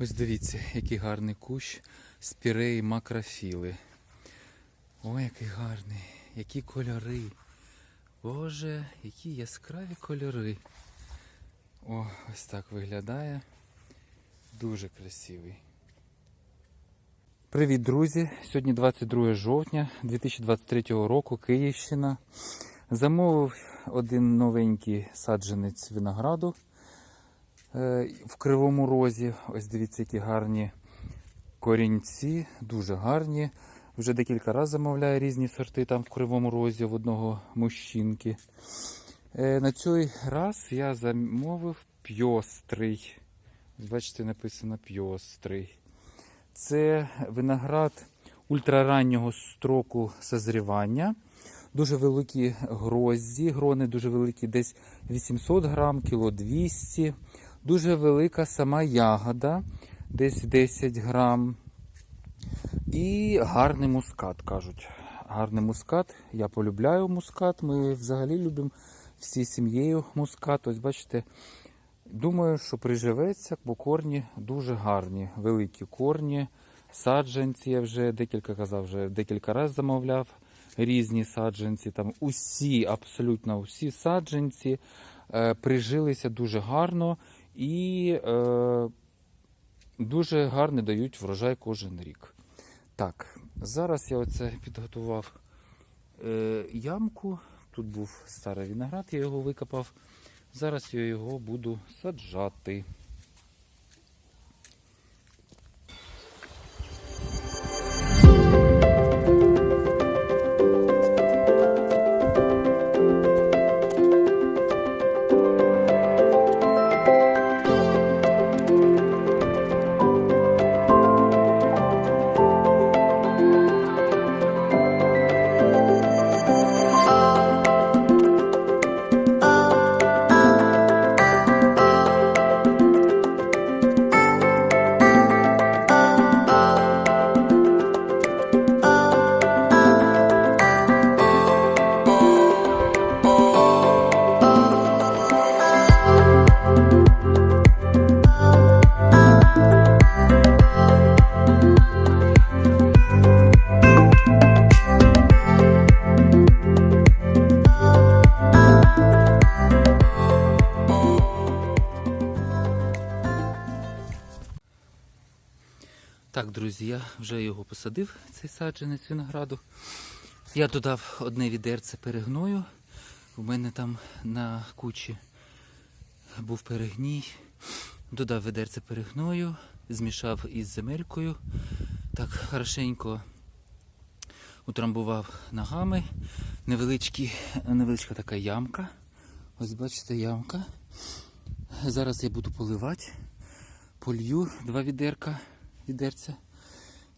Ось дивіться, який гарний кущ спіреї макрофіли. Ой, який гарний, які кольори. Боже, які яскраві кольори. О, ось так виглядає. Дуже красивий. Привіт, друзі! Сьогодні 22 жовтня 2023 року, Київщина. Замовив один новенький саджанець винограду в Кривому Розі. Ось дивіться, які гарні корінці, дуже гарні. Вже декілька разів замовляю різні сорти там в Кривому Розі в одного мужчинки. Е, На цей раз я замовив пьострий. Бачите, написано пьострий. Це виноград ультрараннього строку созрівання. Дуже великі грозді, грони дуже великі, десь 800 грам, кіло 200. Дуже велика сама ягода, десь 10 грам. І гарний мускат, кажуть. Гарний мускат. Я полюбляю мускат. Ми взагалі любимо всі сім'єю мускат. Ось бачите, думаю, що приживеться, бо корні дуже гарні, великі корні. Саджанці я вже декілька казав, вже декілька разів замовляв різні саджанці. Там усі, абсолютно усі саджанці е, прижилися дуже гарно і е, дуже гарно дають врожай кожен рік. Так, зараз я оце підготував е, ямку. Тут був старий виноград, я його викопав. Зараз я його буду саджати. Так, друзі, я вже його посадив, цей саджанець винограду. Я додав одне відерце перегною. У мене там на кучі був перегній. Додав відерце перегною, змішав із земелькою. Так хорошенько утрамбував ногами. Невеличкі, невеличка така ямка. Ось бачите, ямка. Зараз я буду поливати. Полью два відерка, відерця.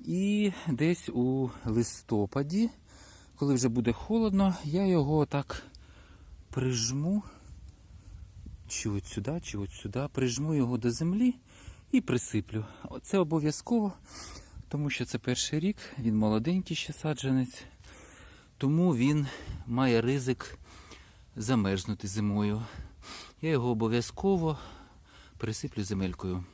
І десь у листопаді, коли вже буде холодно, я його так прижму, чи от сюди, чи от сюди, прижму його до землі і присиплю. Це обов'язково, тому що це перший рік, він молоденький ще саджанець, тому він має ризик замерзнути зимою. Я його обов'язково присиплю земелькою.